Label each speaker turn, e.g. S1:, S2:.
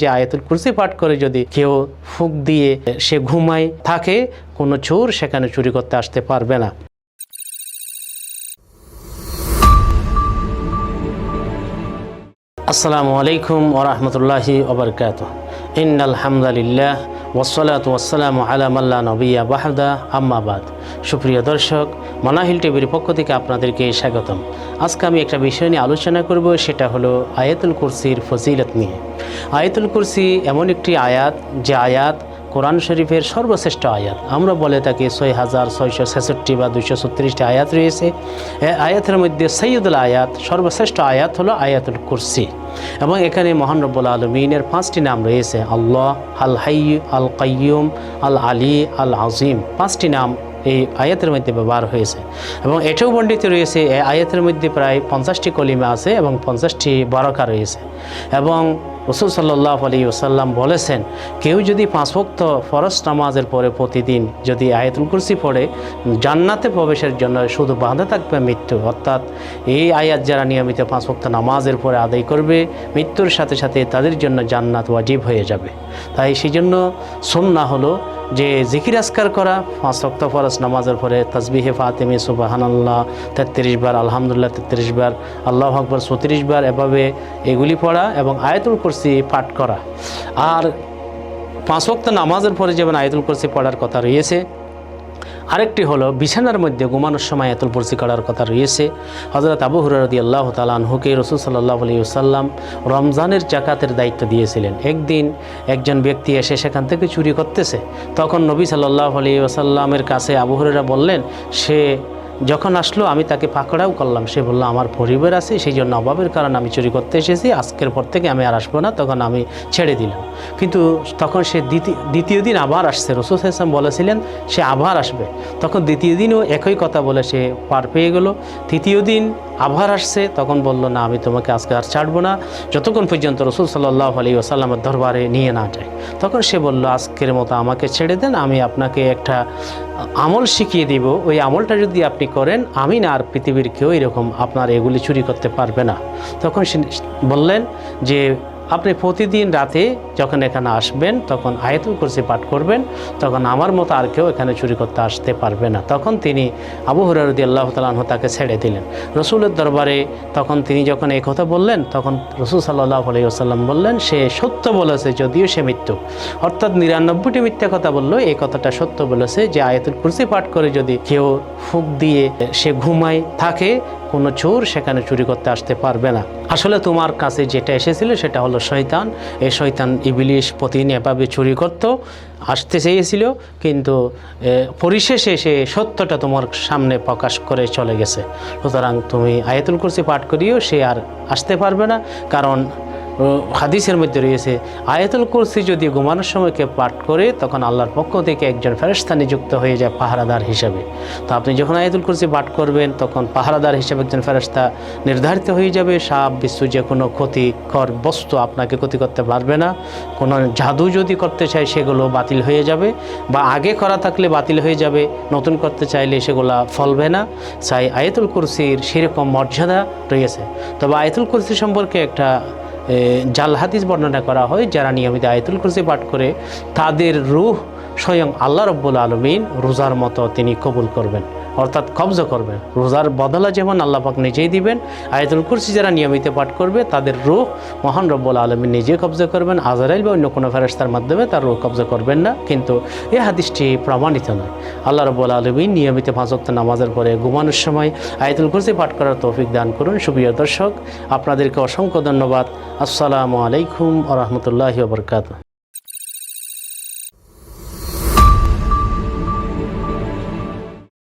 S1: যে আয়াতুল কুরসি পাঠ করে যদি কেউ ফুক দিয়ে সে ঘুমায় থাকে, কোনো চোর সেখানে চুরি করতে আসতে পারবে না। আসসালামু আলাইকুম ওরহমতুল্লাহি ওবরকাত ইন আলহামদুলিল্লাহ ওসলাত ওয়াসালাম আলামাল্লা নবিয়া বাহাদা আম্মাবাদ সুপ্রিয় দর্শক মানাহিল টিভির পক্ষ থেকে আপনাদেরকে স্বাগতম। আজকে আমি একটা বিষয় নিয়ে আলোচনা করব, সেটা হলো আয়াতুল কুরসির ফজিলত নিয়ে। আয়াতুল কুরসি এমন একটি আয়াত, যে আয়াত কোরআন শরীফের সর্বশ্রেষ্ঠ আয়াত। আমরা বলে থাকি ছয় হাজার ছয়শো ছেষট্টি বা দুইশো ছত্রিশটি আয়াত রয়েছে। আয়াতের মধ্যে সৈয়দুল আয়াত, সর্বশ্রেষ্ঠ আয়াত হলো আয়াতুল কুরসি। এবং এখানে মহান রব্বুল আলমিনের পাঁচটি নাম রয়েছে, আল্লাহ, আল হাই আল কাইয়ুম আল আলী, আল আজিম। পাঁচটি নাম এই আয়াতের মধ্যে ব্যবহার হয়েছে। এবং এটাও বর্ণিত রয়েছে, এই আয়াতের মধ্যে প্রায় পঞ্চাশটি কলিমা আছে এবং পঞ্চাশটি বারকা রয়েছে। এবং রসুল সাল্লাহ আলী ওসাল্লাম বলেছেন, কেউ যদি পাঁচ ভক্ত ফরজ নামাজের পরে প্রতিদিন যদি আয়াতুল কুরসি পড়ে, জান্নাতে প্রবেশের জন্য শুধু বাঁধা থাকবে মৃত্যু। অর্থাৎ এই আয়াত যারা নিয়মিত পাঁচ ভক্ত নামাজের পরে আদায় করবে, মৃত্যুর সাথে সাথে তাদের জন্য জান্নাত ওয়াজিব হয়ে যাবে। তাই সেই জন্য সুন্না হলো যে জিকির আসকার করা, পাঁচ রক্ত ফরজ নামাজের পরে তসবিহে ফাতেমি, সুবাহানাল্লাহ, তেত্রিশ বার, আলহামদুলিল্লাহ, তেত্রিশ বার, আল্লাহ আকবর, চৌত্রিশ বার এভাবে এগুলি পড়া এবং আয়তুল কুরসি পাঠ করা। আর পাঁচ রক্ত নামাজের পরে যেমন আয়তুল কুরসি পড়ার কথা রয়েছে আরেকটি হলো, বিছানার মধ্যে ঘুমানোর সময় এতুল কুরসি করার কথা রয়েছে। হজরত আবু হুরারদি আল্লাহ তালানহুকে রসুল সাল্লাহ আলিয়াল্লাম রমজানের জাকাতের দায়িত্ব দিয়েছিলেন। একদিন একজন ব্যক্তি এসে সেখান থেকে চুরি করতেছে। তখন নবী সাল্লাহ আলি ওসাল্লামের কাছে আবু হুরেরা বললেন, সে যখন আসলো, আমি তাকে পাকড়াও করলাম। সে বলল, আমার পরিবার আছে সেই জন্য অভাবের কারণে আমি চুরি করতে এসেছি, আজকের পর থেকে আমি আর আসব না। তখন আমি ছেড়ে দিলাম। কিন্তু তখন সে দ্বিতীয় দিন আবার আসছে। রসুল হাসাম বলেছিলেন, সে আবার আসবে। তখন দ্বিতীয় দিনও একই কথা বলে সে পার পেয়ে গেল। তৃতীয় দিন আবার আসছে, তখন বলল, না, আমি তোমাকে আজকে আর ছাড়বো না। যতক্ষণ পর্যন্ত রসুল সাল্লাহ আলী ওসাল্লামের দরবারে নিয়ে না যায়। তখন সে বলল, আজকের মতো আমাকে ছেড়ে দেন, আমি আপনাকে একটা আমল শিখিয়ে দিব, ওই আমলটা যদি আপনি করেন আমি না আর পৃথিবীর কেউ এরকম আপনার এগুলি চুরি করতে পারবে না। তখন বললেন যে আপনি প্রতিদিন রাতে যখন এখানে আসবেন, তখন আয়াতুল কুরসি পাঠ করবেন, তখন আমার মতো আর কেউ এখানে চুরি করতে আসতে পারবে না। তখন তিনি আবু হুরারদি আল্লাহ তালাহ তাকে ছেড়ে দিলেন। রসুলের দরবারে তখন তিনি যখন এই কথা বললেন, তখন রসুল সাল্লাহ আলি আসাল্লাম বললেন, সে সত্য বলেছে যদিও সে মৃত্যু। অর্থাৎ নিরানব্বইটি মিথ্যা কথা বলল এই কথাটা সত্য বলেছে যে আয়াতুল কুরসি পাঠ করে যদি কেউ ফুক দিয়ে সে ঘুমায়, থাকে কোনো চোর সেখানে চুরি করতে আসতে পারবে না। আসলে তোমার কাছে যেটা এসেছিল সেটা হলো শৈতান এই শৈতান ইবিলিশ প্রতিদিন এভাবে চুরি করতো, আসতে চেয়েছিল, কিন্তু পরিশেষে সে সত্যটা তোমার সামনে প্রকাশ করে চলে গেছে। সুতরাং তুমি আয়াতুল কুরসি পাঠ করিও, সে আর আসতে পারবে না, কারণ হাদিসের মধ্যে রয়েছে, আয়াতুল কুরসি যদি ঘুমানোর সময় কেউ পাঠ করে, তখন আল্লাহর পক্ষ থেকে একজন ফেরস্তা নিযুক্ত হয়ে যায় পাহারাদার হিসাবে। তো আপনি যখন আয়াতুল কুরসি পাঠ করবেন, তখন পাহারাদার হিসাবে একজন ফেরস্তা নির্ধারিত হয়ে যাবে, সাপ বিশ্ব যে কোনো ক্ষতিকর বস্তু আপনাকে ক্ষতি করতে পারবে না। কোনো জাদু যদি করতে চায়, সেগুলো বাতিল হয়ে যাবে বা আগে করা থাকলে বাতিল হয়ে যাবে, নতুন করতে চাইলে সেগুলো ফলবে না। চাই আয়াতুল কুরসির সেরকম মর্যাদা রয়েছে। তবে আয়াতুল কুরসি সম্পর্কে একটা জাল হাদিস বর্ণনা করা হয়, যারা নিয়মিত আয়তুল কুরসি পাঠ করে, তাদের রুহ স্বয়ং আল্লাহ রব্বুল আলমিন রোজার মতো তিনি কবুল করবেন। অর্থাৎ কবজা করবেন রোজার বদলা যেমন আল্লাহ পাক নিজেই দিবেন, আয়াতুল কুরসি যারা নিয়মিত পাঠ করবে, তাদের রূহ মহান রব্বুল আলমী নিজে কবজা করবেন, আজরাইল বা অন্য কোনো ফেরস্তার মাধ্যমে তার রূহ কবজা করবেন না। কিন্তু এ হাদিসটি প্রমাণিত নয়। আল্লাহ রব্বুল আলমিন নিয়মিত পাঁচক্ত নামাজের পরে ঘুমানোর সময় আয়াতুল কুরসি পাঠ করার তৌফিক দান করুন। সুপ্রিয় দর্শক, আপনাদেরকে অসংখ্য ধন্যবাদ। আসসালামু আলাইকুম আ রহমতুল্লাহি বরকাত